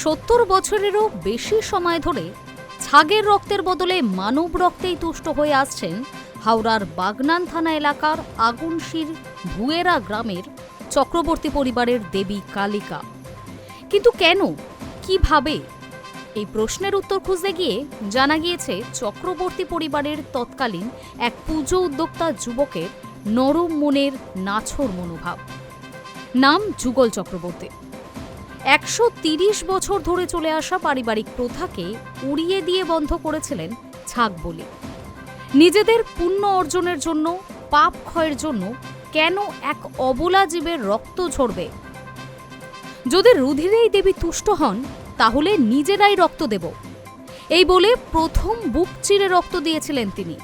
সত্তর বছরেরও বেশি সময় ধরে ছাগের রক্তের বদলে মানব রক্তেই তুষ্ট হয়ে আসছেন হাওড়ার বাগনান থানা এলাকার আগুনশির ভুয়েরা গ্রামের চক্রবর্তী পরিবারের দেবী কালিকা। কিন্তু কেন? কীভাবে? এই প্রশ্নের উত্তর খুঁজতে গিয়ে জানা গিয়েছে চক্রবর্তী পরিবারের তৎকালীন এক পুজো উদ্যোক্তা যুবকের নরম মনের নাছর মনোভাব। নাম যুগল চক্রবর্তী। একশো বছর ধরে চলে আসা পারিবারিক প্রথাকে উড়িয়ে দিয়ে বন্ধ করেছিলেন ছাগ বলি। নিজেদের পুণ্য অর্জনের জন্য, পাপ ক্ষয়ের জন্য কেন এক অবলা জীবের রক্ত ঝরবে? যদি রুধিরেই দেবী তুষ্ট হন, তাহলে নিজেরাই রক্ত দেব। এই বলে প্রথম বুক চিরে রক্ত দিয়েছিলেন তিনি।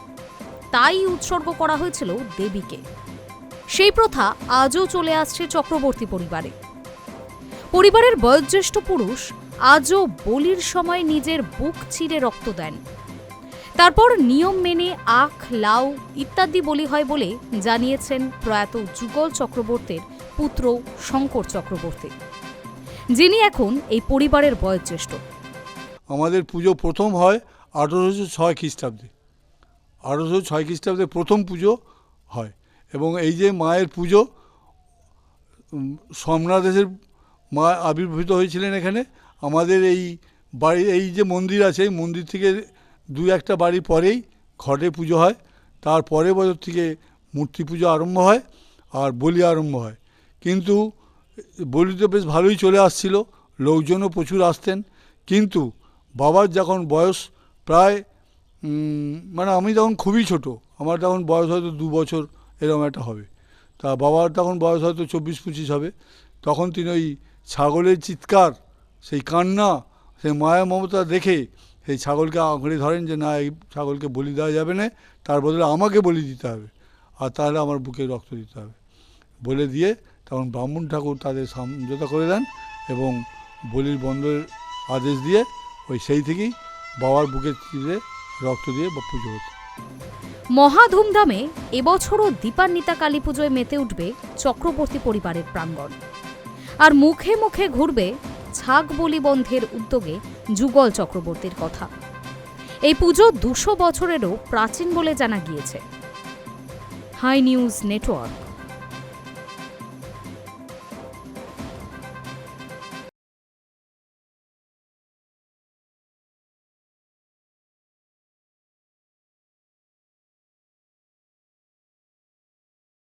তাই উৎসর্গ করা হয়েছিল দেবীকে। সেই প্রথা আজও চলে আসছে চক্রবর্তী পরিবারে। পরিবারের বয়োজ্যেষ্ঠ পুরুষ আজও বলির সময় নিজের বুক চিরে রক্ত দেন। তারপর নিয়ম মেনে আখ, লাউ ইত্যাদি বলি হয় বলে জানিয়েছেন প্রয়াত যুগল চক্রবর্তীর পুত্র শঙ্কর চক্রবর্তী, যিনি এখন এই পরিবারের বয়োজ্যেষ্ঠ। আমাদের পুজো প্রথম হয় আঠেরোশো ছয় খ্রিস্টাব্দে। আঠেরোশো ছয় খ্রিস্টাব্দে প্রথম পুজো হয় এবং এই যে মায়ের পুজো সোমনাথের মা আবির্ভূত হয়েছিলেন এখানে। আমাদের এই বাড়ি, এই যে মন্দির আছে, এই মন্দির থেকে দু একটা বাড়ি পরেই ঘটে পুজো হয়। তার পরের বছর থেকে মূর্তি পুজো আরম্ভ হয় আর বলি আরম্ভ হয়। কিন্তু বলি তো বেশ ভালোই চলে আসছিল, লোকজনও প্রচুর আসতেন। কিন্তু বাবার যখন বয়স প্রায় মানে আমি তখন খুবই ছোট, আমার তখন বয়স হয়তো দু বছর এরকম একটা হবে। তা বাবার তখন বয়স হয়তো চব্বিশ পঁচিশ হবে। তখন তিনি ওই ছাগলের চিৎকার, সেই কান্না, সেই মায়া মমতা দেখে সেই ছাগলকে আঁকড়ে ধরেন যে, না, এই ছাগলকে বলি দেওয়া যাবে না, তার বদলে আমাকে বলি দিতে হবে। আর তাহলে আমার বুকে রক্ত দিতে হবে। বলে দিয়ে তখন ব্রাহ্মণ ঠাকুর তাদের সমঝোতা করে দেন এবং বলির বন্ধের আদেশ দিয়ে ওই সেই থেকেই বাবার বুকে চিরে রক্ত দিয়ে বা পুজো হতো। মহা ধুমধামে এবছরও দীপান্বিতা কালী পুজোয় মেতে উঠবে চক্রবর্তী পরিবারের প্রাঙ্গণ। আর মুখে মুখে ঘুরবে ছাগ বলি বন্ধের উদ্যোগে যুগল চক্রবর্তীর কথা। এই পুজো দুশো বছরেরও প্রাচীন বলে জানা গিয়েছে। Hi news network.